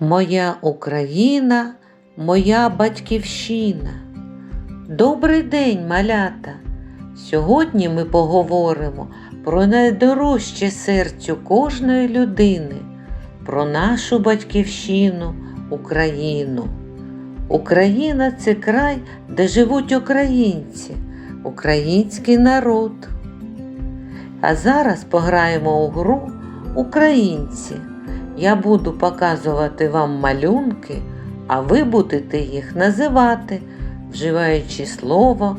Моя Україна, моя батьківщина. Добрий день, малята! Сьогодні ми поговоримо про найдорожче серцю кожної людини, про нашу батьківщину, Україну. Україна це край, де живуть українці, український народ. А зараз пограємо у гру Українці. Я буду показувати вам малюнки, а ви будете їх називати, вживаючи слово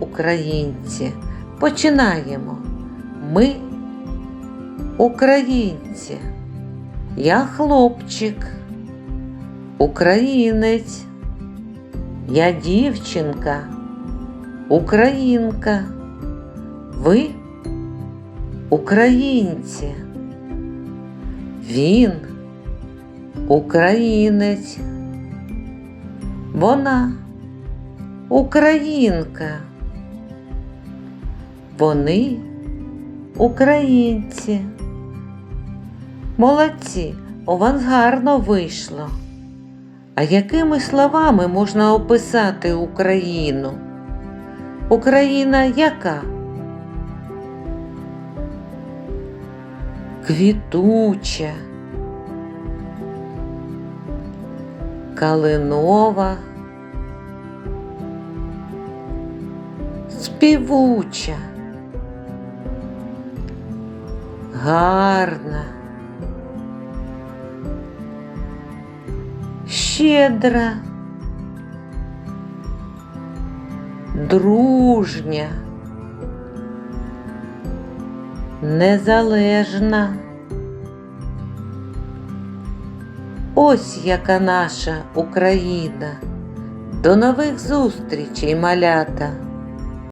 українці. Починаємо. Ми українці. Я хлопчик, українець. Я дівчинка, українка. Ви українці. Він українець. Вона українка. Вони українці. Молодці, у вас гарно вийшло. А якими словами можна описати Україну? Україна яка? Квітуча, калинова, співуча, гарна, щедра, дружня, незалежна. Ось яка наша Україна. До нових зустрічей, малята!